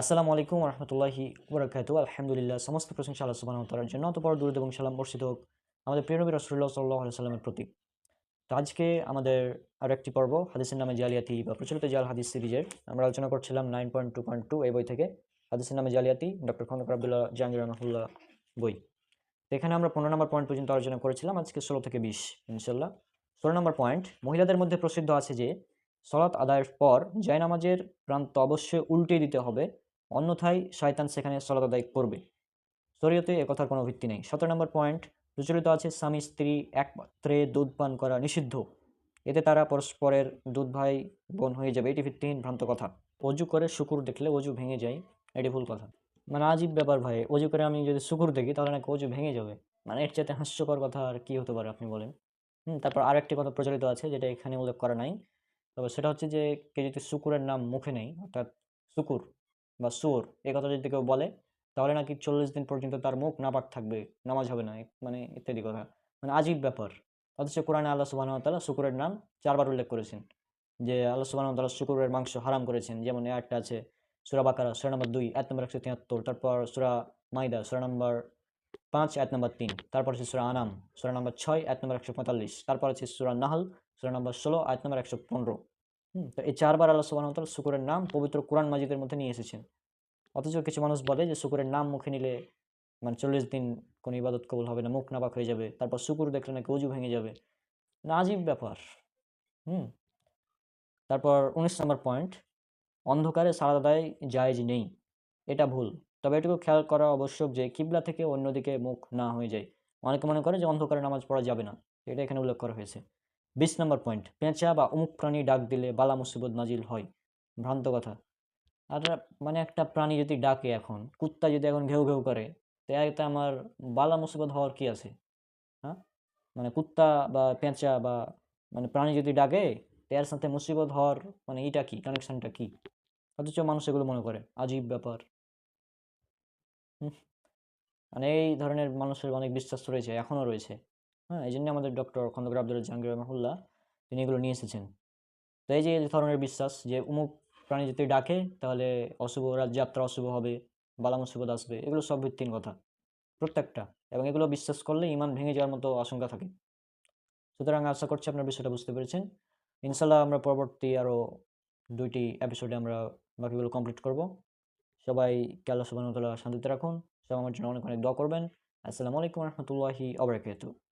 আসসালামু আলাইকুম রহমতুল্লাহি বরাকাত আলহামদুলিল্লাহ, সমস্ত প্রশংসা আল্লাহ সুবাহ জন্য। অতপর দুরুদ এবং সালাম বর্ষিত হোক, আমাদের প্রিয় নবী রসুল্লাহ সাল্লাহ সাল্লামের প্রতি তো আজকে আমাদের আরও একটি পর্ব, হাদিসের নামে জালিয়াতি বা প্রচলিত জাল হাদিস সিরিজের। আমরা আলোচনা করছিলাম nine point two point two এই বই থেকে, হাদিসের নামে জালিয়াতি, ডক্টর খন্দকার আবদুল্লাহ জাহাঙ্গীর রহমতুল্লাহ বই। এখানে আমরা পনেরো নম্বর পয়েন্ট পর্যন্ত আলোচনা করেছিলাম, আজকে ষোলো থেকে বিশ ইনশাল্লাহ ষোলো নম্বর পয়েন্ট, মহিলাদের মধ্যে প্রসিদ্ধ আছে যে, সলাৎ আদায়ের পর জায়নামাজের প্রান্ত অবশ্যই উল্টে দিতে হবে। অন্যথায় শয়তান সেখানে সলাত আদায় করবে। শরীয়তে একথার কোনো ভিত্তি নেই। সতেরো নম্বর পয়েন্ট, প্রচলিত আছে, স্বামী স্ত্রী একত্রে দুধ পান করা নিষিদ্ধ। এতে তারা পরস্পরের দুধ ভাই, বোন হয়ে যাবে। এটি ভিত্তিহীন, ভ্রান্ত কথা। অজু করে শুকুর দেখলে অজু ভেঙে যায়। এটি ভুল কথা। মানে আজীব ব্যাপার ভাই, অজু করে আমি যদি শুকুর দেখি, তাহলে নাকি অজু ভেঙে যাবে। মানে এর চাইতে হাস্যকর কথা আর কী হতে পারে, আপনি বলেন? হুম, তারপর আরেকটি কথা প্রচলিত আছে, যেটা এখানে উল্লেখ করা নাই। তবে সেটা হচ্ছে যে, কে যদি শুকুরের নাম মুখে নেই অর্থাৎ শুকুর বা সুর এই কথা যদি কেউ বলে, তাহলে নাকি চল্লিশ দিন পর্যন্ত তার মুখ নাপাক থাকবে, নামাজ হবে না মানে ইত্যাদি কথা। মানে আজীব ব্যাপার। অথচ কোরআনে আল্লাহ সুবাহ তালা শুকুরের নাম চারবার উল্লেখ করেছেন। যে আল্লাহ সুবাহ তালা শুকুরের মাংস হারাম করেছেন, যেমন একটা আছে, সুরা বাকারা, সুরা নম্বর দুই এক নম্বর একশো তিয়াত্তর, তারপর সুরা মাইদা সুরা নম্বর পাঁচ এক নম্বর তিন, তারপর আছে সুরা আনাম, সুরা নম্বর ছয় এক নম্বর একশো পঁয়তাল্লিশ, তারপর আছে সুরা নাহল, সুরা নম্বর ষোলো এক নম্বর একশো পনেরো। হুম, তো এই চারবার আল্লাহ সুবাহ তালা শুকুরের নাম পবিত্র কোরআন মাজিদের মধ্যে নিয়ে এসেছেন। অথচ কিছু মানুষ বলে যে, শুকুরের নাম মুখে নিলে মানে চল্লিশ দিন কোনো ইবাদত কবুল হবে না, মুখ নাপাক হয়ে যাবে, তারপর শুকুর দেখলে নাকি অজু ভেঙে যাবে। না আজীব ব্যাপার, হুম। তারপর উনিশ নম্বর পয়েন্ট, অন্ধকারে সালাদ আদায় জায়েজ নেই, এটা ভুল। তবে এটুকু খেয়াল করা আবশ্যক যে, কিবলা থেকে অন্যদিকে মুখ না হয়ে যায়। অনেকে মনে করে যে, অন্ধকারে নামাজ পড়া যাবে না, এটা এখানে উল্লেখ করা হয়েছে। বিশ নম্বর পয়েন্ট পেঁচা বা অমুক প্রাণী ডাক দিলে বালা মুসিবত নাজিল হয়। ভ্রান্ত কথা। আর মানে একটা প্রাণী যদি ডাকে এখন, কুত্তা যদি এখন ঘেউ ঘেউ করে তো আমার বালা মুসিবত হওয়ার কি আছে? হ্যাঁ? মানে কুত্তা বা পেঁচা বা মানে প্রাণী যদি ডাকে তো এর সাথে মুসিবত হওয়ার মানে এইটা কি কানেকশনটা কি? অথচ মানুষ এগুলো মনে করে, আজীব ব্যাপার। মানে এই ধরনের মানুষের অনেক বিশ্বাস রয়েছে এখনও রয়েছে। হ্যাঁ এই জন্য আমাদের ডক্টর খন্দকার আব্দুল জাহাঙ্গীর রহমুল্লাহ তিনি এগুলো নিয়ে এসেছেন। তো এই যে এই ধরনের বিশ্বাস যে অমুক প্রাণী যদি ডাকে, তাহলে অশুভ যাত্রা অশুভ হবে, বালা মুসিবত আসবে, এগুলো সব ভিত্তিহীন কথা, প্রত্যেকটা। এবং এগুলো বিশ্বাস করলে ইমান ভেঙে যাওয়ার মতো আশঙ্কা থাকে। সুতরাং আশা করছি আপনার বিষয়টা বুঝতে পেরেছেন। ইনশাল্লাহ আমরা পরবর্তী আরও দুইটি এপিসোডে আমরা বাকিগুলো কমপ্লিট করব। সবাই আল্লাহ সুবাহ শান্তিতে রাখুন। সব আমার জন্য অনেক অনেক দোয়া করবেন। আসসালামু আলাইকুম রহমতুল্লাহি আবরাকাতু